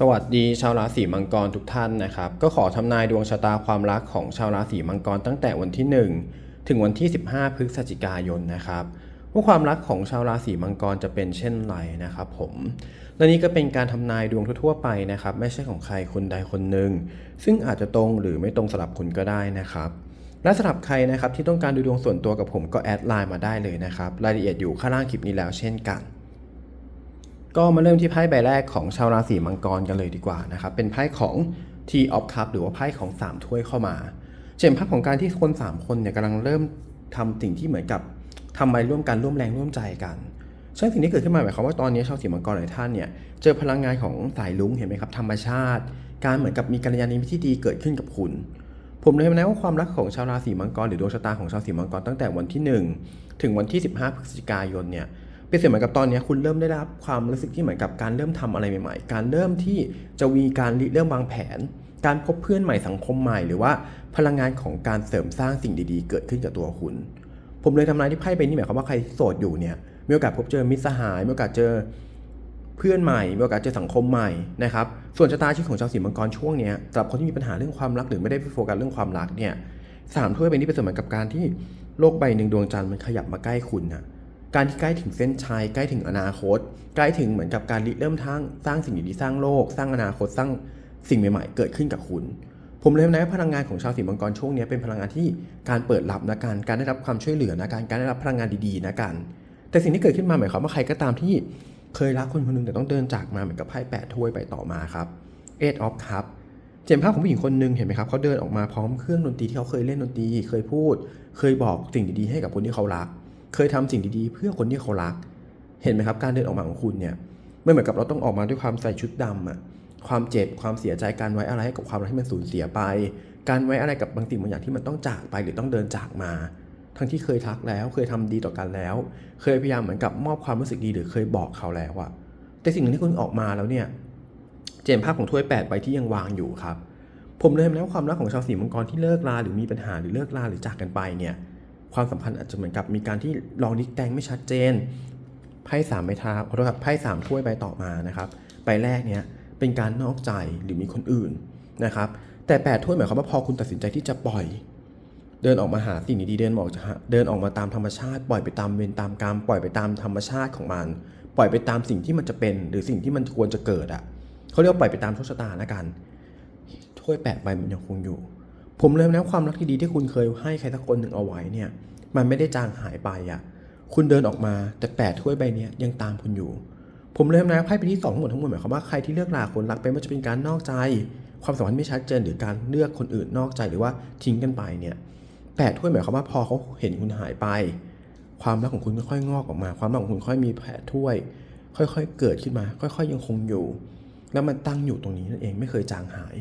สวัสดีชาวราศีมังกรทุกท่านนะครับ ก็ขอทำนายดวงชะตาความรักของชาวราศีมังกรตั้งแต่วันที่ 1 ถึงวันที่ 15 พฤศจิกายนนะครับว่าความรักของชาวราศีมังกรจะเป็นเช่นไรนะครับผมและนี่ก็เป็นการทำนายดวงทั่วๆไปนะครับ ไม่ใช่ของใครคนใดคนหนึ่งซึ่งอาจจะตรงหรือไม่ตรงสลับคุณก็ได้นะครับ และสำหรับใครนะครับที่ต้องการดูดวงส่วนตัวกับผมก็แอดไลน์มาได้เลยนะครับรายละเอียดอยู่ข้างล่างคลิปนี้แล้วเช่นกัน ก็มาเริ่มที่ไพ่ใบแรกของชาวราศีมังกรกันเลยดีกว่านะครับ เป็นไพ่ของ T of Cup หรือว่าไพ่ของ 3 ถ้วยเข้ามาเช่นภาพของการที่คน 3 คนเนี่ยกำลังเริ่มทำสิ่งที่เหมือนกับทำอะไรร่วมกันร่วมแรงร่วมใจกันซึ่งสิ่งที่เกิดขึ้นมาหมายความว่าตอนนี้ชาวสีมังกรหลายท่านเนี่ยเจอพลังงานของสายลุ้งเห็นไหมครับธรรมชาติ การเหมือนกับมีกัลยาณมิตรที่ดีเกิดขึ้นกับคุณ ผมเลยนะว่าความรักของชาวราศีมังกรหรือดวงชะตาของชาวสีมังกรตั้งแต่วันที่ 1 ถึงวันที่ 15พฤศจิกายนเนี่ย เป็นเสมือนกับตอนนี้คุณเริ่มได้รับความรู้สึกที่เหมือนกับการเริ่มทำอะไรใหม่ ๆ การเริ่มที่จะมีการเริ่มวางแผน การพบเพื่อนใหม่สังคมใหม่ หรือว่าพลังงานของการเสริมสร้างสิ่งดีๆ เกิดขึ้นกับตัวคุณ ผมเลยทำนายที่ไพ่ใบนี้หมายความว่าใครโสดอยู่เนี่ยมีโอกาสพบเจอมิตรสหายมีโอกาสเจอเพื่อนใหม่มีโอกาสเจอสังคมใหม่นะครับส่วนชะตาชีวิตของชาวสีมังกรช่วงนี้สำหรับคนที่มีปัญหาเรื่องความรักหรือไม่ได้โฟกัสเรื่องความรักเนี่ยสามถ้วยใบนี้เป็นเหมือนกับการที่โลกใบหนึ่งดวงจันทร์มันขยับมาใกล้คุณนะ การที่ใกล้ถึงเส้นชัยใกล้ถึงอนาคต ใกล้ถึงเหมือนกับการริเริ่มทางสร้างสิ่งดีๆสร้างโลก สร้างอนาคตสร้างสิ่งใหม่ๆ เกิดขึ้นกับคุณ ผมเลยนะว่าพลังงานของชาวสีมังกรช่วงนี้เป็นพลังงานที่การเปิดรับนะการการได้รับความช่วยเหลือนะการการได้รับพลังงานดีๆนะกันแต่สิ่งที่เกิดขึ้นมาหมายความว่าใครก็ตามที่เคยรักคนคนหนึงแต่ต้องเดินจากมาเหมือนกับไพ่แปดถ้วยไปต่อมาครับ Eight of Cup เจมภาพของผู้หญิงคนหนึ่งเห็นไหมครับเขาเดินออกมาพร้อมเครื่องดนตรีที่เขาเคยเล่นดนตรีเคยพูด เคยบอกสิ่งดีๆให้กับคนที่เขารัก เคยทำสิ่งดีๆ เพื่อคนที่เขารัก เห็นไหมครับ การเดินออกมาของคุณเนี่ยไม่เหมือนกับเราต้องออกมาด้วยความใส่ชุดดำอะความเจ็บความเสียใจการไว้อะไรให้กับความรักที่มันสูญเสียไป การไว้อะไรกับบางสิ่งบางอย่างที่มันต้องจากไปหรือต้องเดินจากมา ทั้งที่เคยทักแล้วเคยทำดีต่อกันแล้ว เคยพยายามเหมือนกับมอบความรู้สึกดีหรือเคยบอกเขาแล้วอะแต่สิ่งหนึ่งที่คุณออกมาแล้วเนี่ยเจมภาพของถ้วย8ใบที่ยังวางอยู่ครับผมเลยแล้วความรักของชาวสีมังกรที่เลิกลาหรือมีปัญหาหรือเลิกลาหรือจากกันไปเนี่ย ความสัมพันธ์อาจจะเหมือนกับมีการที่ลองดิกแตงไม่ชัดเจน ไพ่สามใบทาขอโทษครับไพ่สามถ้วยใบต่อมานะครับใบแรกเนี่ยเป็นการนอกใจหรือมีคนอื่นนะครับ แต่แปดถ้วยหมายความว่าพอคุณตัดสินใจที่จะปล่อย เดินออกมาหาสิ่งดีๆเดินออกจากเดินออกมาตามธรรมชาติ ปล่อยไปตามเวรตามกรรมปล่อยไปตามธรรมชาติของมัน ปล่อยไปตามสิ่งที่มันจะเป็น หรือสิ่งที่มันควรจะเกิดอะเขาเรียกว่าปล่อยไปตามโชคชะตานะกันถ้วยแปดใบมันยังคงอยู่ ผมเลยนะความรักที่ดีที่คุณเคยให้ใครสักคนหนึ่งเอาไว้เนี่ย มันไม่ได้จางหายไปอะ คุณเดินออกมาแต่แปดถ้วยใบนี้ยังตามคุณอยู่ ผมเลยนะไพ่ไปที่สองทั้งหมดทั้งมวลหมายความว่าใครที่เลือกลาคนรักไปไม่ว่าจะเป็นการนอกใจ ความสัมพันธ์ไม่ชัดเจนหรือการเลือกคนอื่นนอกใจหรือว่าทิ้งกันไปเนี่ยแปดถ้วยหมายความว่าพอเขาเห็นคุณหายไป ความรักของคุณค่อยๆงอกออกมา ความรักของคุณค่อยมีแผดถ้วย ค่อยๆเกิดขึ้นมา ค่อย ๆ ยังคงอยู่ แล้วมันตั้งอยู่ตรงนี้นั่นเองไม่เคยจางหาย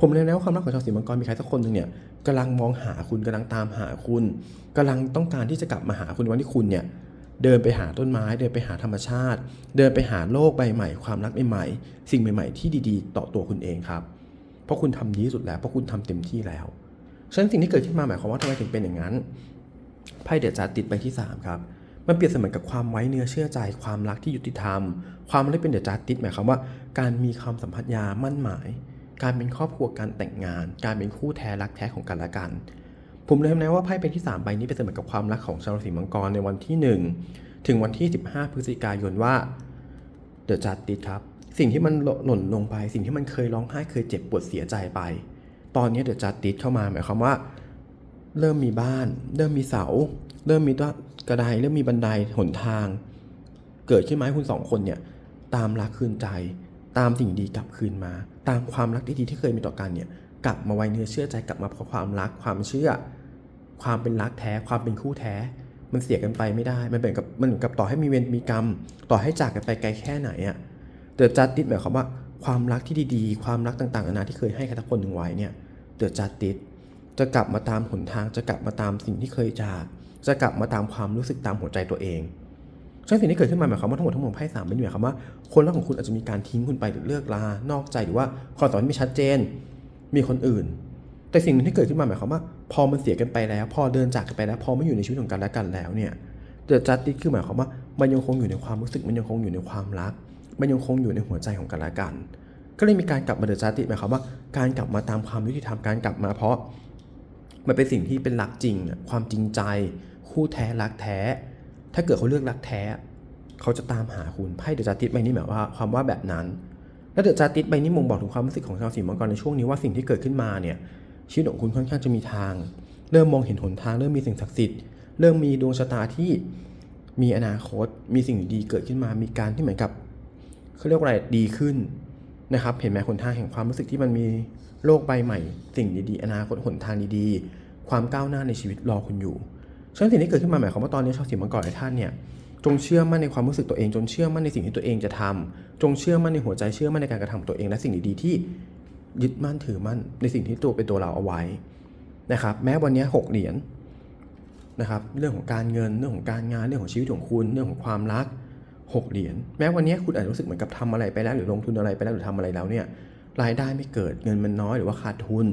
ผมเลยนะว่าความรักของชาวสีมังกรมีใครสักคนหนึ่งเนี่ยกำลังมองหาคุณกำลังตามหาคุณกำลังต้องการที่จะกลับมาหาคุณวันที่คุณเนี่ยเดินไปหาต้นไม้ เดินไปหาธรรมชาติ เดินไปหาโลกใบใหม่ ความรักใหม่ๆสิ่งใหม่ ๆ ที่ดีๆ ต่อตัวคุณเองครับ เพราะคุณทำดีที่สุดแล้วเพราะคุณทำเต็มที่แล้วฉะนั้นสิ่งที่เกิดขึ้นมาหมายความว่าทำไมถึงเป็นอย่างนั้นไพ่เดอดจัดติดไปที่ 3 ครับมันเปรียบเสมือนกับความไว้เนื้อเชื่อใจความรักที่ยุติธรรม ความไม่เป็นเดอดจัดติดหมายความว่า การมีความสัมพันธ์ยามั่นหมาย การเป็นครอบครัวการแต่งงาน การเป็นคู่แท้รักแท้ของกันและกัน ผมเลยนะว่าไพ่เป็นที่3ใบนี้เป็นเสมือนกับความรักของชาวราศีมังกรในวันที่ 1 ถึงวันที่ 15 พฤศจิกายนว่าเดอะจัดติดครับ สิ่งที่มันหล่นลงไป สิ่งที่มันเคยร้องไห้เคยเจ็บปวดเสียใจไป ตอนนี้เดอะจัดติดเข้ามาหมายความว่า เริ่มมีบ้าน เริ่มมีเสา เริ่มมีต้นกระไดเริ่มมีบันไดหนทาง เกิดขึ้นมาให้คุณสองคนเนี่ยตามรักคืนใจ ตามสิ่งดีกลับคืนมา ตามความรักที่ดีที่เคยมีต่อกันเนี่ยกลับมาไว้เนื้อเชื่อใจกลับมาเพราะความรักความเชื่อ ความเป็นรักแท้ความเป็นคู่แท้ มันเสียกันไปไม่ได้ มันเป็นกับมันกับต่อให้มีเวรมีกรรม ต่อให้จากกันไปไกลแค่ไหนอะเดือะจัดติดหมายความว่าความรักที่ดีๆ ความรักต่างๆนานาที่เคยให้ใครสักคนหนึ่งไว้เนี่ยเดือะจัดติดจะกลับมาตามหนทางจะกลับมาตามสิ่งที่เคยจาก จะกลับมาตามความรู้สึกตามหัวใจตัวเอง ซึ่งสิ่งที่เกิดขึ้นมาหมายความว่าทั้งหมดทั้งมวลไพ่สามไม่ได้หมายความว่าคนรักของคุณอาจจะมีการทิ้งคุณไปหรือเลิกลานอกใจหรือว่าความสัมพันธ์ไม่ชัดเจน มีคนอื่น แต่สิ่งหนึ่งที่เกิดขึ้นมาหมายความว่า พอมันเสียกันไปแล้ว พอเดินจากกันไปแล้ว พอไม่อยู่ในชีวิตของกันและกันแล้วเนี่ยเดอะจัดติคือหมายความว่ามันยังคงอยู่ในความรู้สึกมันยังคงอยู่ในความรัก มันยังคงอยู่ในหัวใจของกันและกัน ก็เลยมีการกลับมาเดอะจัสติหมายความว่า การกลับมาตามความยุติธรรมการกลับมาเพราะ มันเป็นสิ่งที่เป็นรักจริงความจริงใจ คู่แท้รักแท้ ถ้าเกิดเขาเลือกรักแท้ เขาจะตามหาคุณไพ่เดอะจัสติสใบนี้หมายว่าความว่าแบบนั้น และเดอะจัสติสใบนี้มงบอกถึงความรู้สึกของชาวสีมังกรในช่วงนี้ว่าสิ่งที่เกิดขึ้นมาเนี่ยชีวิตของคุณค่อนข้างจะมีทาง เริ่มมองเห็นหนทาง เริ่มมีสิ่งศักดิ์สิทธิ์เริ่มมีดวงชะตาที่มีอนาคต มีสิ่งดีเกิดขึ้นมา มีการที่เหมือนกับเขาเรียกว่าอะไรดีขึ้นนะครับ เห็นไหมหนทางแห่งความรู้สึกที่มันมีโลกใบใหม่ สิ่งดีๆ อนาคตหนทางดีๆ ความก้าวหน้าในชีวิตรอคุณอยู่ ฉะนั้นสิ่งที่เกิดขึ้นมาหมายความว่าตอนนี้ชาวสีมังกรหลายท่านเนี่ยจงเชื่อมั่นในความรู้สึกตัวเองจงเชื่อมั่นในสิ่งที่ตัวเองจะทำจงเชื่อมั่นในหัวใจเชื่อมั่นในการกระทำของตัวเอง และสิ่งดีๆที่ยึดมั่นถือมั่นในสิ่งที่ตัวเป็นตัวเราเอาไว้นะครับ แม้วันนี้หกเหรียญนะครับเรื่องของการเงินเรื่องของการงานเรื่องของชีวิตของคุณเรื่องของความรักหกเหรียญแม้วันนี้คุณอาจจะรู้สึกเหมือนกับทำอะไรไปแล้ว หรือลงทุนอะไรไปแล้วหรือทำอะไรแล้วเนี่ยรายได้ไม่เกิดเงินมันน้อยหรือว่าขาดทุน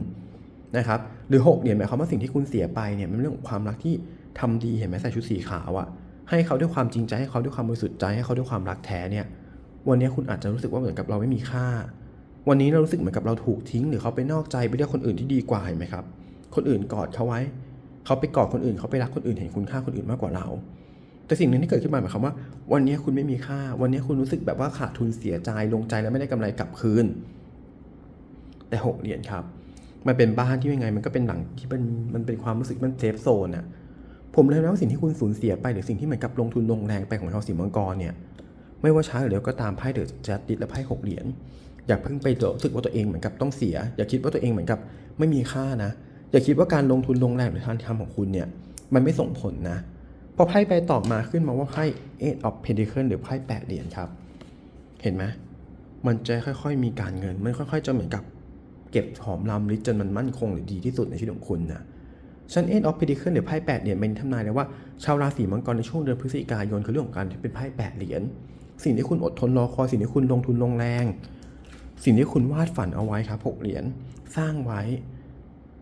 นะครับหรือหกเหรียญหมายความว่าสิ่งที่คุณเสียไปเนี่ยมันเรื่องของความรักที่ ทำดีเห็นไหมใส่ชุดสีขาวอะให้เขาด้วยความจริงใจให้เขาด้วยความบริสุทธิ์ใจให้เขาด้วยความรักแท้เนี่ยวันนี้คุณอาจจะรู้สึกว่าเหมือนกับเราไม่มีค่า วันนี้เรารู้สึกเหมือนกับเราถูกทิ้ง หรือเขาไปนอกใจไปเลือกคนอื่นที่ดีกว่าเห็นไหมครับ คนอื่นกอดเขาไว้ เขาไปกอดคนอื่นเขาไปรักคนอื่นเห็นคุณค่าคนอื่นมากกว่าเรา แต่สิ่งหนึ่งที่เกิดขึ้นมาหมายความว่า วันนี้คุณไม่มีค่า วันนี้คุณรู้สึกแบบว่าขาดทุนเสียใจลงใจแล้วไม่ได้กำไรกลับคืน แต่หกเหรียญครับ มันเป็นบ้านที่ยังไง มันก็เป็นหลังที่เป็นมันเป็นความรู้สึกมันเซฟโซนอะ ผมเลยนะว่าสิ่งที่คุณสูญเสียไปหรือสิ่งที่เหมือนกับลงทุนลงแรงไปของชาวสีมังกรเนี่ยไม่ว่าช้าหรือเร็วก็ตามไพ่เดอะจัดดิสและไพ่หกเหรียญอย่าเพิ่งไปรู้สึกว่าตัวเองเหมือนกับต้องเสีย อย่าคิดว่าตัวเองเหมือนกับไม่มีค่านะ อย่าคิดว่าการลงทุนลงแรงหรือการทำของคุณเนี่ยมันไม่ส่งผลนะพอไพ่ไปต่อมาขึ้นมาว่าไพ่ Eight of Pentacles หรือไพ่แปดเหรียญครับ เห็นไหมมันจะค่อยๆ มีการเงิน มันค่อย ๆ จะเหมือนกับ เก็บหอมรอมริบจนมันมั่นคงหรือดีที่สุดในชีวิตของคุณนะ ชันเอ็นออฟพิดิเคิลหรือไพ่แปดเหรียญเป็นทำนายเลยว่า ชาวราศีมังกรในช่วงเดือนพฤศจิกายนคือเรื่องของการที่เป็นไพ่แปดเหรียญสิ่งที่คุณอดทนรอคอยสิ่งที่คุณลงทุนลงแรง สิ่งที่คุณวาดฝันเอาไว้ครับหกเหรียญสร้างไว้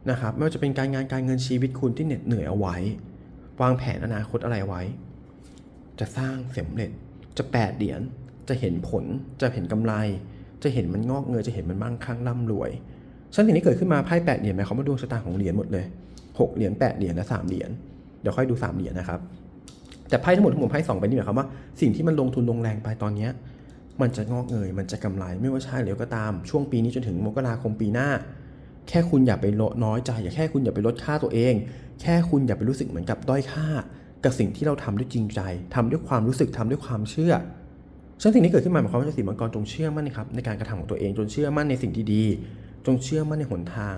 นะครับไม่ว่าจะเป็นการงานการเงินชีวิตคุณที่เหน็ดเหนื่อยเอาไว้ วางแผนอนาคตอะไรไว้ จะสร้างสำเร็จจะแปดเหรียญจะเห็นผลจะเห็นกำไร จะเห็นมันงอกเงยจะเห็นมันมั่งคั่งร่ำรวยฉันสิ่งที่เกิดขึ้นมาไพ่แปดเหรียญหมายความว่าดวงชะตาของเหรียญหมดเลย หกเหรียญแปดเหรียญและสามเหรียญเดี๋ยวค่อยดูสามเหรียญนะครับแต่ไพ่ทั้งหมดทั้งหมดไพ่สองใบนี้หมายความว่าสิ่งที่มันลงทุนลงแรงไปตอนนี้มันจะงอกเงยมันจะกำไรไม่ว่าช้าหรือเร็วก็ตามช่วงปีนี้จนถึงมกราคมปีหน้า แค่คุณอย่าไปลดน้อยใจอย่าแค่คุณอย่าไปลดค่าตัวเอง แค่คุณอย่าไปรู้สึกเหมือนกับด้อยค่า กับสิ่งที่เราทำด้วยจริงใจทำด้วยความรู้สึกทำด้วยความเชื่อฉะนั้นสิ่งที่เกิดขึ้นมาหมายความว่าชาสีมังกรจงเชื่อมั่นนะครับในการกระทำของตัวเองจงเชื่อมั่นในสิ่งที่ดี จงเชื่อมั่นในหนทาง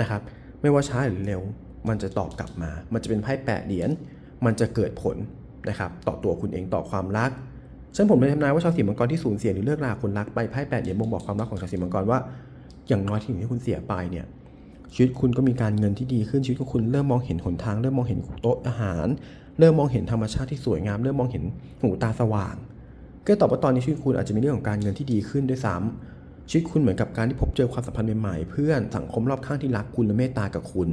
นะครับ ไม่ว่าช้าหรือเร็ว มันจะตอบกลับมา มันจะเป็นไพ่แปดเหรียญ มันจะเกิดผลนะครับต่อตัวคุณเองต่อความรักฉันผมเลยทำนายว่าชาวสีมังกรที่สูญเสียหรือเลิกลาคนรักไปไพ่แปดเหรียญบ่งบอกความรักของชาวสีมังกรว่า อย่างน้อยที่สิ่งที่คุณเสียไปเนี่ยชีวิตคุณก็มีการเงินที่ดีขึ้นชีวิตของคุณเริ่มมองเห็นหนทาง เริ่มมองเห็นโต๊ะอาหาร เริ่มมองเห็นธรรมชาติที่สวยงาม เริ่มมองเห็นหูตาสว่าง ก็ตอบว่าตอนนี้ชีวิตคุณอาจจะมีเรื่องของการเงินที่ดีขึ้นด้วยซ้ำ ชีวิตคุณเหมือนกับการที่พบเจอความสัมพันธ์ใหม่ๆ เพื่อนสังคมรอบข้างที่รักคุณและเมตตากับคุณ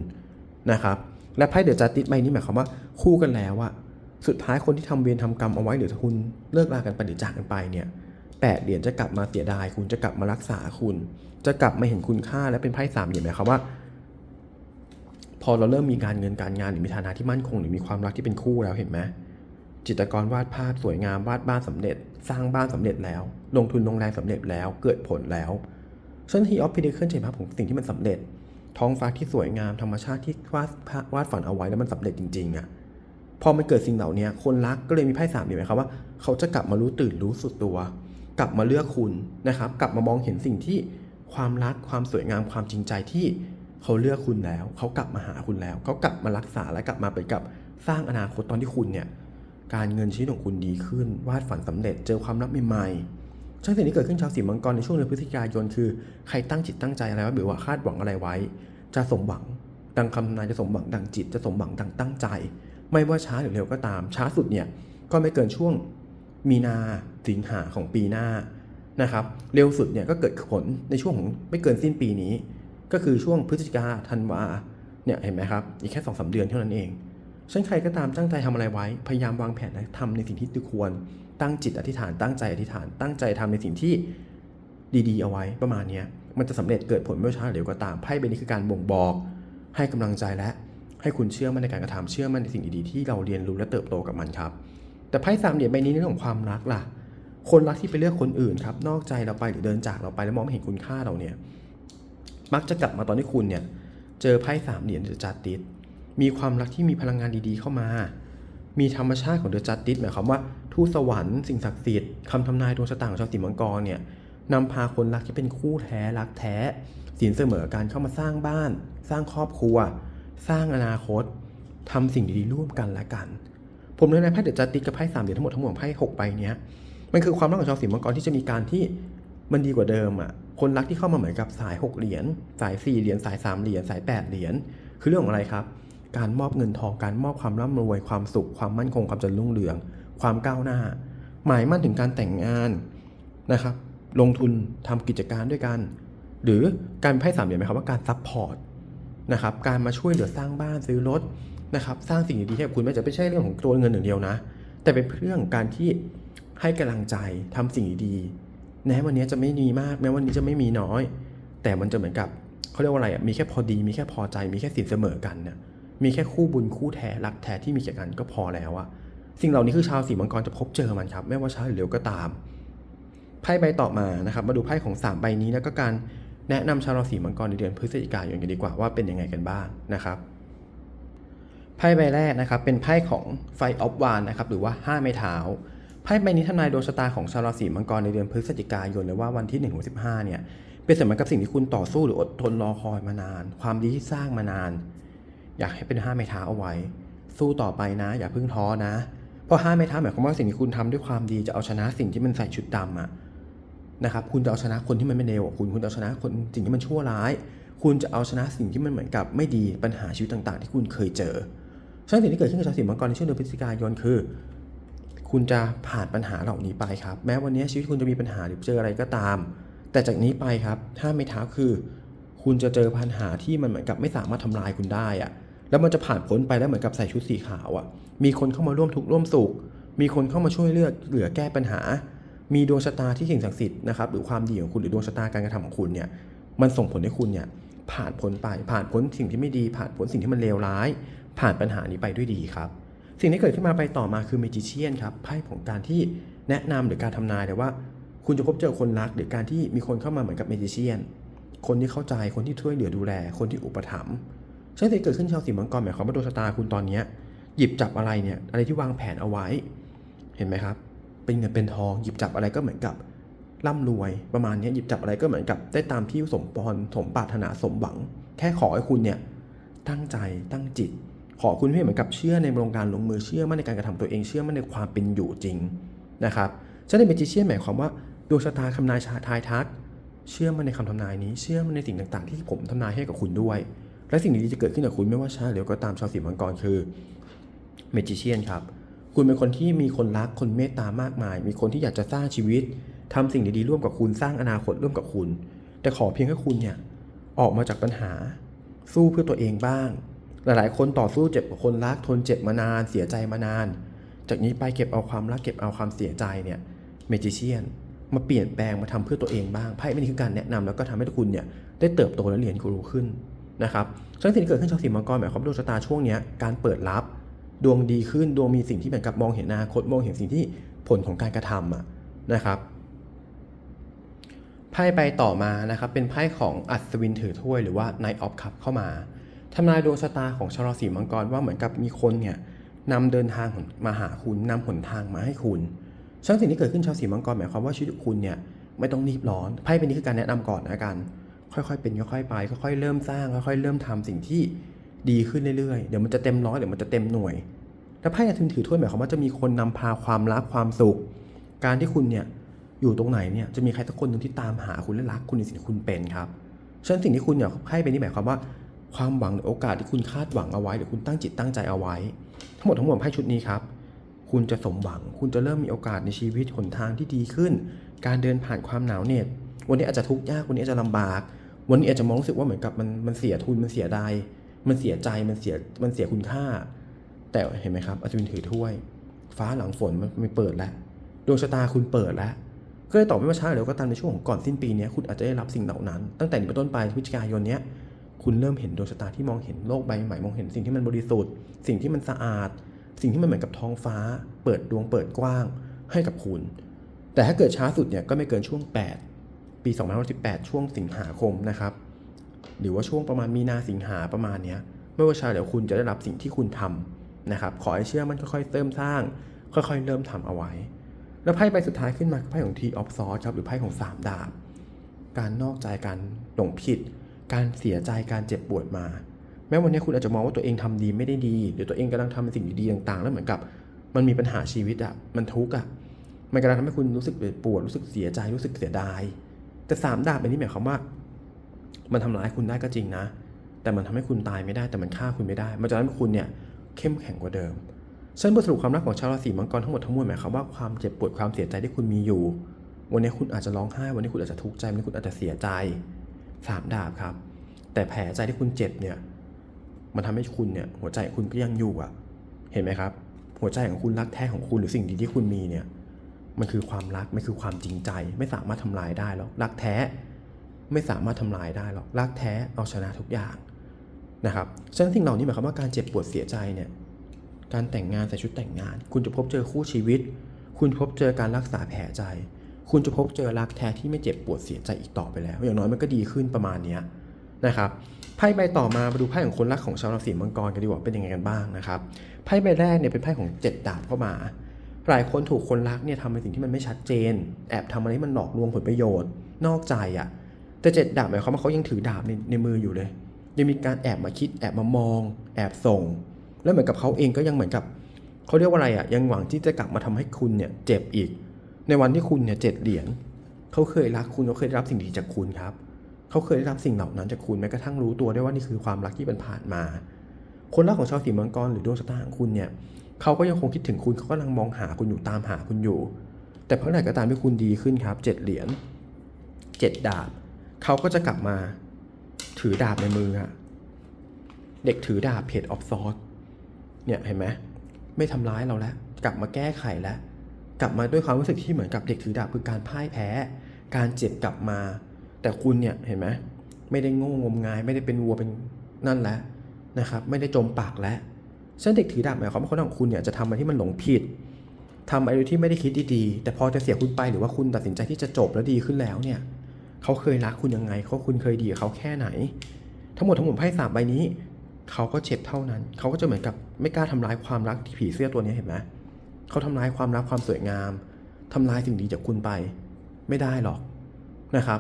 นะครับและไพ่เดอะจัติสใบนี้หมายความว่าคู่กันแล้วอะสุดท้ายคนที่ทำเวรทำกรรมเอาไว้หรือคุณเลิกลากันไปหรือจากกันไปเนี่ยแปดเหรียญจะกลับมาเสียดาย คุณจะกลับมารักษาคุณ จะกลับมาเห็นคุณค่าและเป็นไพ่สามเหรียญหมายความว่า พอเราเริ่มมีการเงินการงานหรือมีฐานะที่มั่นคง หรือมีความรักที่เป็นคู่แล้วเห็นไหม จิตรกรวาดภาพสวยงามวาดบ้านสำเร็จ สร้างบ้านสำเร็จแล้ว ลงทุนลงแรงสำเร็จแล้วเกิดผลแล้วซึ่งทีออฟพิเดเคิลเห็นภาพของสิ่งที่มันสำเร็จ ท้องฟ้าที่สวยงามธรรมชาติที่วาดวาดฝันเอาไว้แล้วมันสำเร็จจริงๆอะ่ะพอมันเกิดสิ่งเหล่านี้คนรักก็เลยมีไพ่สามเหรียญหมความว่าเขาจะกลับมารู้ตื่นรู้สุดตัว กลับมาเลือกคุณนะครับ กลับมามองเห็นสิ่งที่ความรักความสวยงามความจริงใจที่เขาเลือกคุณแล้ว เขากลับมาหาคุณแล้ว เขากลับมารักษาและกลับมาเป็นกับสร้างอนาคตตอนที่คุณเนี่ย การเงินชีวิตของคุณดีขึ้น วาดฝันสำเร็จ เจอความรักใหม่ๆช่างสิ่งที่เกิดขึ้นชาวสีมังกรในช่วงเดือนพฤศจิกายนคือใครตั้งจิตตั้งใจอะไรไว้หรือว่าคาดหวังอะไรไว้ จะสมหวัง ดังคำทำนายจะสมหวังดังจิตจะสมหวังดังตั้งใจ ไม่ว่าช้าหรือเร็วก็ตาม ช้าสุดเนี่ยก็ไม่เกินช่วงมีนาสิงหาของปีหน้านะครับ เร็วสุดเนี่ยก็เกิดผลในช่วงของไม่เกินสิ้นปีนี้ ก็คือช่วงพฤศจิกาธันวาเนี่ยเห็นไหมครับ อีกแค่สองสาเดือนเท่านั้นเอง ฉันใครก็ตามตั้งใจทำอะไรไว้ พยายามวางแผนและทำในสิ่งที่ควร ตั้งจิตอธิษฐาน ตั้งใจอธิษฐาน ตั้งใจทำในสิ่งที่ดีๆ เอาไว้ประมาณนี้มันจะสำเร็จเกิดผลไม่ว่าช้าหรือเร็วก็ตามไพ่ใบนี้คือการบ่งบอก ให้กำลังใจและให้คุณเชื่อมั่นในการกระทำเชื่อมั่นในสิ่งดีๆที่เราเรียนรู้และเติบโตกับมันครับ แต่ไพ่สามเหรียญใบนี้ในเรื่องของความรักล่ะ คนรักที่ไปเลือกคนอื่นครับ นอกใจเราไปหรือเดินจากเราไปแล้วมองไม่เห็นคุณค่าเราเนี่ย มักจะกลับมาตอนที่คุณเนี่ย เจอไพ่สามเหรียญเดอะจัดติส มีความรักที่มีพลังงานดีๆเข้ามา มีธรรมชาติของเดอะจัดติสหมายความว่าทูตสวรรค์สิ่งศักดิ์สิทธิ์คำทำนายดวงชะตาของชาวสีมังกรเนี่ยนำพาคนรักที่เป็นคู่แท้รักแท้สินเสมอการเข้ามาสร้างบ้าน สร้างครอบครัว สร้างอนาคตทำสิ่งดีๆร่วมกันและกัน ผมเลยในไพ่เดอะจัดติสกับไพ่สามเหรียญทั้งหมดทั้งมวลไพ่หกใบเนี้ยมันคือความรักของชาวสีมังกรที่จะมีการที่มันดีกว่าเดิมอะ คนรักที่เข้ามาเหมือนกับสาย 6 เหรียญ สาย 4 เหรียญ สาย 3 เหรียญ สาย 8 เหรียญ คือเรื่องของอะไรครับ การมอบเงินทองการมอบความร่ำรวย ความสุข ความมั่นคงความเจริญรุ่งเรือง ความก้าวหน้า หมายมั่นถึงการแต่งงานนะครับ ลงทุนทำกิจการด้วยกัน หรือการไพ่สามเหรียญหมความว่าการซัพพอร์ตนะครับการมาช่วยเหลือสร้างบ้านซื้อรถนะครับสร้างสิ่งดีๆให้กับคุณไม่จะไม่ใช่เรื่องของตัวเงินอย่างเดียวนะ แต่เป็นเรื่องของการที่ให้กำลังใจทำสิ่งดีๆแม้วันนี้จะไม่มีมากแม้วันนี้จะไม่มีน้อย แต่มันจะเหมือนกับเขาเรียกว่าอะไรอะมีแค่พอดีมีแค่พอใจมีแค่สินเสมอกันน่ะ มีแค่คู่บุญคู่แท้รักแท้ที่มีแก่กันก็พอแล้วอะสิ่งเหล่านี้คือชาวสีมังกรจะพบเจอมันครับ ไม่ว่าช้าหรือเร็วก็ตาม ไพ่ใบต่อมานะครับ มาดูไพ่ของ 3 ใบนี้แล้วก็การแนะนำชาวราศีมังกรในเดือนพฤศจิกายนกันดีกว่าว่าเป็นยังไงกันบ้างนะครับไพ่ใบแรกนะครับเป็นไพ่ของไฟออฟวานนะครับหรือว่า5ไม้เท้าไพ่ใบนี้ทำนายดวงชะตาของชาวราศีมังกรในเดือนพฤศจิกายนเลยว่าวันที่1ถึง15เนี่ยเป็นสมือนกับสิ่งที่คุณต่อสู้หรืออดทนรอคอยมานาน ความดีที่สร้างมานาน อยากให้เป็น5ไม้เท้าเอาไว้ สู้ต่อไปนะ อย่าเพิ่งท้อนะ เพราะ5ไม้เท้าหมายความว่าสิ่งที่คุณทำด้วยความดีจะเอาชนะสิ่งที่มันใส่ชุดดำอะนะครับคุณจะเอาชนะคนที่มันไม่เลวกว่าคุณคุณจะเอาชนะคนสิ่งที่มันชั่วร้าย คุณจะเอาชนะสิ่งที่มันเหมือนกับไม่ดีปัญหาชีวิตต่างๆ ที่คุณเคยเจอฉะนั้นสิ่งที่เกิดขึ้นกับชาวสีมังกรในช่วงเดือนพฤศจิกายนคือ คุณจะผ่านปัญหาเหล่านี้ไปครับ แม้วันนี้ชีวิตคุณจะมีปัญหาหรือเจออะไรก็ตาม แต่จากนี้ไปครับถ้าไม่ท้าคือ คุณจะเจอปัญหาที่มันเหมือนกับไม่สามารถทำลายคุณได้อะ แล้วมันจะผ่านพ้นไปแล้วเหมือนกับใส่ชุดสีขาวอะมีคนเข้ามาร่วมทุกข์ร่วมสุข มีคนเข้ามาช่วยเลือกเหลือแก้ปัญหา มีดวงชะตาที่สิ่งศักดิ์สิทธิ์นะครับ หรือความดีของคุณหรือดวงชะตาการกระทำของคุณเนี่ย มันส่งผลให้คุณเนี่ยผ่านพ้นไป ผ่านพ้นสิ่งที่ไม่ดี ผ่านพ้นสิ่งที่มันเลวร้าย ผ่านปัญหานี้ไปด้วยดีครับ สิ่งที่เกิดขึ้นมาไปต่อมาคือเมจิเชียนครับ ไพ่ของการที่แนะนำหรือการทำนายแต่ว่า คุณจะพบเจอคนรัก หรือการที่มีคนเข้ามาเหมือนกับเมจิเชียน คนที่เข้าใจ คนที่ช่วยเหลือดูแล คนที่อุปถัมภ์ ใช่สิ่งที่เกิดขึ้นชาวสีมังกรหมายความว่าดวงชะตาคุณตอนนี้หยิบจับอะไรเนี่ยอะไรที่วางแผนเอาไว้ เห็นไหมครับ เป็นเงินเป็นทองหยิบจับอะไรก็เหมือนกับร่ำรวยประมาณนี้หยิบจับอะไรก็เหมือนกับได้ตามที่สมปอนสมปรารถนาสมหวัง แค่ขอให้คุณเนี่ยตั้งใจตั้งจิต ขอคุณให้เหมือนกับเชื่อในโรงการลงมือเชื่อมั่นในการกระทำตัวเองเชื่อมั่นในความเป็นอยู่จริงนะครับฉะนั้นเมจิเชียนหมายความว่าดวงชะตาคำนายชาทายทัก เชื่อมั่นในคำทำนายนี้เชื่อมั่นในสิ่งต่างๆ ที่ผมทำนายให้กับคุณด้วย และสิ่งดีๆจะเกิดขึ้นกับคุณไม่ว่าช้าหรือเร็วก็ตามชาวสีมังกรคือเมจิเชียนครับ คุณเป็นคนที่มีคนรักคนเมตตามากมาย มีคนที่อยากจะสร้างชีวิตทำสิ่งดีๆร่วมกับคุณสร้างอนาคตร่วมกับคุณ แต่ขอเพียงแค่คุณเนี่ยออกมาจากปัญหา สู้เพื่อตัวเองบ้าง หลายๆ คนต่อสู้เจ็บกับคนรักทนเจ็บมานาน เสียใจมานาน จากนี้ไปเก็บเอาความรักเก็บเอาความเสียใจเนี่ยเมจิเชียนมาเปลี่ยนแปลงมาทำเพื่อตัวเองบ้างไพ่ไม่นี่คือการแนะนำแล้วก็ทำให้คุณเนี่ยได้เติบโตและเรียนรู้ขึ้น นะครับซึ่งสิ่งที่เกิดขึ้นชาวสีมังกรหมายความดวงชะตาช่วงนี้การเปิดรับดวงดีขึ้นดวงมีสิ่งที่เหมือนกับมองเห็นอนาคตมองเห็นสิ่งที่ผลของการกระทำอะนะครับไพ่ใบต่อมานะครับเป็นไพ่ของอัศวินถือถ้วยหรือว่า Knight of Cup เข้ามาทำนายดวงชะตาของชาวราศีมังกรว่าเหมือนกับมีคนเนี่ยนำเดินทางมาหาคุณนำหนทางมาให้คุณฉะนั้นสิ่งที่เกิดขึ้นชาวสีมังกรหมายความว่าชีวิตคุณเนี่ยไม่ต้องรีบร้อนไพ่เป็นนี้คือการแนะนำก่อนนะกัน ค่อยๆเป็นค่อยๆไปค่อยๆเริ่มสร้างค่อยๆเริ่มทำสิ่งที่ดีขึ้นเรื่อยๆ เดี๋ยวมันจะเต็มร้อยเดี๋ยวมันจะเต็มหน่วย และไพ่อาทิตย์ถือถ้วยหมายความว่าจะมีคนนำพาความรักความสุข การที่คุณเนี่ยอยู่ตรงไหนเนี่ยจะมีใครสักคนหนึ่งที่ตามหาคุณและรักคุณในสิ่งที่คุณเป็นครับฉะนั้นสิ่งที่คุณเนี่ยไพ่เป็นนี้หมายความว่าความหวังหรือโอกาสที่คุณคาดหวังเอาไว้หรือคุณตั้งจิตตั้งใจเอาไว้ ทั้งหมดทั้งมวลไพ่ชุดนี้ครับ คุณจะสมหวัง คุณจะเริ่มมีโอกาสในชีวิตหนทางที่ดีขึ้น การเดินผ่านความหนาวเหน็ดวันนี้อาจจะทุกข์ยากวันนี้อาจจะลำบาก วันนี้อาจจะมองรู้สึกว่าเหมือนกับมันมันเสียทุนมันเสียดายมันเสียใจมันเสียมันเสียคุณค่า แต่เห็นไหมครับอาจจะเป็นถือถ้วย ฟ้าหลังฝนมันไม่เปิดแล้วดวงชะตาคุณเปิดแล้วก็เลยตอบไม่ว่าช้าหรือเร็วก็ตามในช่วงของก่อนสิ้นปีนี้คุณอาจจะได้รับสิ่งเหล่านั้น ตั้งแต่นี้เป็นต้นไปพฤศจิกายนเนี้ยคุณเริ่มเห็นดวงชะตาที่มองเห็นโลกใบใหม่มองเห็นสิ่งที่มันบริสุทธิ์ สิ่งที่มันสะอาด สิ่งที่มันเหมือนกับท้องฟ้า เปิดดวงเปิดกว้างให้กับคุณ แต่ถ้าเกิดช้าสุดเนี่ยก็ไม่เกินช่วง 8 ปี 2018 ช่วงสิงหาคมนะครับ หรือว่าช่วงประมาณมีนาสิงหาประมาณเนี้ยไม่ว่าชาเดี๋ยวคุณจะได้รับสิ่งที่คุณทำนะครับ ขอให้เชื่อมันค่อยๆเริ่มสร้าง ค่อยๆ เริ่มทำเอาไว้ แล้วไพ่ใบสุดท้ายขึ้นมาคือไพ่ของ T of s w o r d ครับหรือไพ่ของ 3 ดาบ การนอกใจการหลงผิด การเสียใจการเจ็บปวดมา แม้วันนี้คุณอาจจะมองว่าตัวเองทำดีไม่ได้ดี หรือตัวเองกำลังทำสิ่งดีๆต่างๆ แล้วเหมือนกับ มันมีปัญหาชีวิตอะมันทุกข์อะมันกำลังทำให้คุณรู้สึกเจ็บปวดรู้สึกเสียใจรู้สึกเสียดาย แต่สามดาบอันนี้หมายความว่า มันทำร้ายคุณได้ก็จริงนะ แต่มันทำให้คุณตายไม่ได้แต่มันฆ่าคุณไม่ได้ มันจะทำให้คุณเนี่ยเข้มแข็งกว่าเดิมฉันบทสรุปความรักของชาวราศีมังกรทั้งหมดทั้งมวลหมายความว่าความเจ็บปวดความเสียใจที่คุณมีอยู่ วันนี้คุณอาจจะร้องไห้ วันนี้คุณอาจจะทุกข์ใจวันนี้คุณอาจจะเสียใจสามดาบครับ แต่แผลใจที่คุณเจ็บเนี่ยมันทำให้คุณเนี่ยหัวใจคุณก็ยังอยู่อะ เห็นไหมครับ หัวใจของคุณรักแท้ของคุณหรือสิ่งดีที่คุณมีเนี่ย มันคือความรักมันคือความจริงใจ ไม่สามารถทำลายได้หรอกรักแท้ไม่สามารถทำลายได้หรอกรักแท้เอาชนะทุกอย่างนะครับฉะนั้นสิ่งเหล่านี้หมายความว่าการเจ็บปวดเสียใจเนี่ยการแต่งงานใส่ชุดแต่งงาน คุณจะพบเจอคู่ชีวิต คุณพบเจอการรักษาแผลใจ คุณจะพบเจอรักแท้ที่ไม่เจ็บปวดเสียใจอีกต่อไปแล้ว อย่างน้อยมันก็ดีขึ้นประมาณนี้นะครับไพ่ใบต่อมามาดูไพ่ของคนรักของชาวราศีมังกรกันดีกว่าเป็นยังไงกันบ้างนะครับไพ่ใบแรกเนี่ยเป็นไพ่ของเจ็ดดาบเข้ามา หลายคนถูกคนรักเนี่ยทำในสิ่งที่มันไม่ชัดเจน แอบทำอะไรที่มันหลอกลวงผลประโยชน์ นอกใจอะ แต่เจ็ดดาบหมายความว่าเขายังถือดาบในในมืออยู่เลย ยังมีการแอบมาคิดแอบมามอง แอบส่ง แล้วเหมือนกับเขาเองก็ยังเหมือนกับเขาเรียกว่าอะไรอะยังหวังที่จะกลับมาทำให้คุณเนี่ยเจ็บอีก ในวันที่คุณเนี่ยเจ็ดเหรียญเขาเคยรักคุณเขาเคยได้รับสิ่งดีจากคุณครับเขาเคยได้รับสิ่งเหล่านั้นจากคุณแม้กระทั่งรู้ตัวได้ว่านี่คือความรักที่มันผ่านมา คนรักของชาวสีมังกรหรือดวงชะตาของคุณเนี่ยเขาก็ยังคงคิดถึงคุณเขากำลังมองหาคุณอยู่ตามหาคุณอยู่ แต่เพราะไหนก็ตามที่คุณดีขึ้นครับเจ็ดเหรียญเจ็ดดาบเขาก็จะกลับมาถือดาบในมืออะเด็กถือดาบเพจออฟซอสเนี่ยเห็นไหมไม่ทำร้ายเราแล้ว กลับมาแก้ไขแล้วกลับมาด้วยความรู้สึกที่เหมือนกับเด็กถือดาบคือการพ่ายแพ้ การเจ็บกลับมา แต่คุณเนี่ยเห็นไหมไม่ได้โง่งมงาย ไม่ได้เป็นวัวเป็นนั่นแล้ว นะครับไม่ได้จมปากแล้วฉันเด็กถือดาบหมายความว่าคนของคุณเนี่ยจะทำอะไรที่มันหลงผิดทำอะไรที่ไม่ได้คิดดีๆ แต่พอจะเสียคุณไปหรือว่าคุณตัดสินใจที่จะจบแล้วดีขึ้นแล้วเนี่ยเขาเคยรักคุณยังไงเขาคุณเคยดีกับเขาแค่ไหน ทั้งหมดทั้งหมดไพ่สามใบนี้เขาก็เจ็บเท่านั้น เขาก็จะเหมือนกับไม่กล้าทำร้ายความรักที่ผีเสื้อตัวนี้เห็นไหมเขาทำร้ายความรักความสวยงามทำร้ายสิ่งดีจากคุณไป ไม่ได้หรอกนะครับ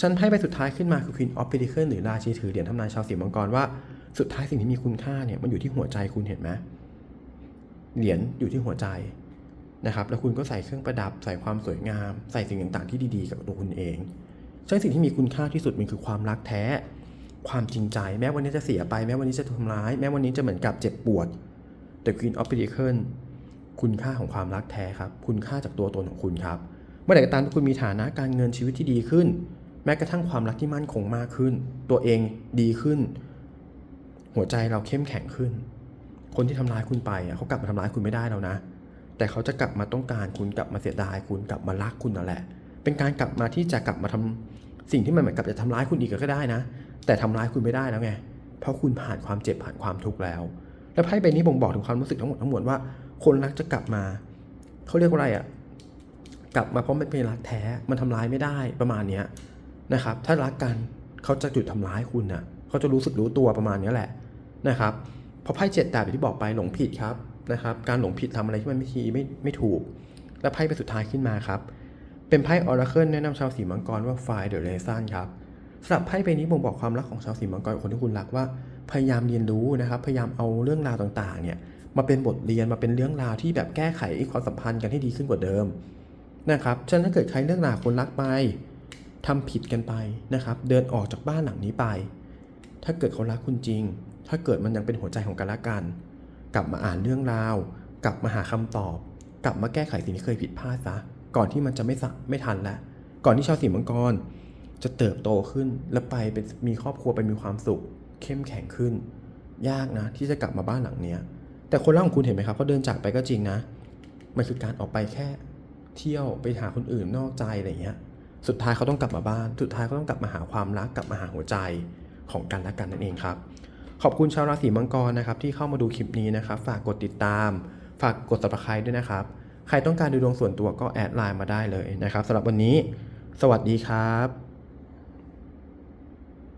ฉันไพ่ใบสุดท้ายขึ้นมาคือ Queen of Pentacles หรือราชีถือเหรียญทำนายชาวสีมังกรว่า สุดท้ายสิ่งที่มีคุณค่าเนี่ยมันอยู่ที่หัวใจคุณเห็นไหมเหรียญอยู่ที่หัวใจนะครับ แล้วคุณก็ใส่เครื่องประดับใส่ความสวยงาม ใส่สิ่งต่างๆที่ดีๆ กับตัวคุณเองใช่สิ่งที่มีคุณค่าที่สุดมันคือความรักแท้ ความจริงใจ แม้วันนี้จะเสียไป แม้วันนี้จะทำร้าย แม้วันนี้จะเหมือนกับเจ็บปวด แต่ Queen of Pentacle คุณค่าของความรักแท้ครับ คุณค่าจากตัวตนของคุณครับ เมื่อไหร่ก็ตามที่คุณมีฐานะการเงินชีวิตที่ดีขึ้น แม้กระทั่งความรักที่มั่นคงมากขึ้น ตัวเองดีขึ้น หัวใจเราเข้มแข็งขึ้น คนที่ทำร้ายคุณไปอะเขากลับมาทำร้ายคุณไม่ได้แล้วนะ แต่เขาจะกลับมาต้องการคุณกลับมาเสียดายคุณกลับมารักคุณนั่นแหละ เป็นการกลับมาที่จะกลับมาทำสิ่งที่มันเหมือนกับจะทำร้ายคุณอีกก็ได้นะ แต่ทำร้ายคุณไม่ได้แล้วไง เพราะคุณผ่านความเจ็บผ่านความทุกข์แล้ว แล้วไพ่ใบนี้บ่งบอกถึงความรู้สึกทั้งหมดทั้งมวลว่า คนรักจะกลับมา เขาเรียกว่าอะไรอะ กลับมาเพราะมันเป็นรักแท้ มันทำร้ายไม่ได้ประมาณเนี้ยนะครับ ถ้ารักกันเขาจะหยุดทำร้ายคุณน่ะ เขาจะรู้สึกรู้ตัวประมาณนี้แหละ นะครับเพราะไพ่เจ็ดดาบอย่างที่บอกไปหลงผิดครับนะครับ การหลงผิดทำอะไรที่มันไม่ทีไม่ไม่ถูก แล้วไพ่ใบสุดท้ายขึ้นมาครับ เป็นไพ่ออราเคิลแนะนำชาวสีมังกรว่าไฟเดอะเรซันครับสำหรับไพ่ใบนี้บ่งบอกความรักของชาวสีมังกรคนที่คุณรักว่า พยายามเรียนรู้นะครับ พยายามเอาเรื่องราวต่างๆ เนี่ยมาเป็นบทเรียนมาเป็นเรื่องราวที่แบบแก้ไขความสัมพันธ์กันให้ดีขึ้นกว่าเดิมนะครับฉะนั้นถ้าเกิดใครเรื่องราวคนรักไปทำผิดกันไปนะครับ เดินออกจากบ้านหลังนี้ไป ถ้าเกิดเขารักคุณจริง ถ้าเกิดมันยังเป็นหัวใจของกันและกัน กลับมาอ่านเรื่องราว กลับมาหาคำตอบ กลับมาแก้ไขสิ่งที่เคยผิดพลาดซะ ก่อนที่มันจะไม่สักไม่ทันแล้วก่อนที่ชาวสีมังกร จะเติบโตขึ้นและไปเป็นมีครอบครัวไปมีความสุข เข้มแข็งขึ้น ยากนะ ที่จะกลับมาบ้านหลังเนี้ย แต่คนรักของคุณเห็นไหมครับเขาเดินจากไปก็จริงนะ มันคือการออกไปแค่ เที่ยวไปหาคนอื่นนอกใจอะไรเงี้ย สุดท้ายเขาต้องกลับมาบ้าน สุดท้ายเขาต้องกลับมาหาความรัก กลับมาหาหัวใจของกันและกันนั่นเองครับ ขอบคุณชาวราศีมังกรนะครับที่เข้ามาดูคลิปนี้นะครับ ฝากกดติดตาม ฝากกด subscribe ด้วยนะครับ ใครต้องการดูดวงส่วนตัวก็แอดไลน์มาได้เลยนะครับสำหรับวันนี้ สวัสดีครับ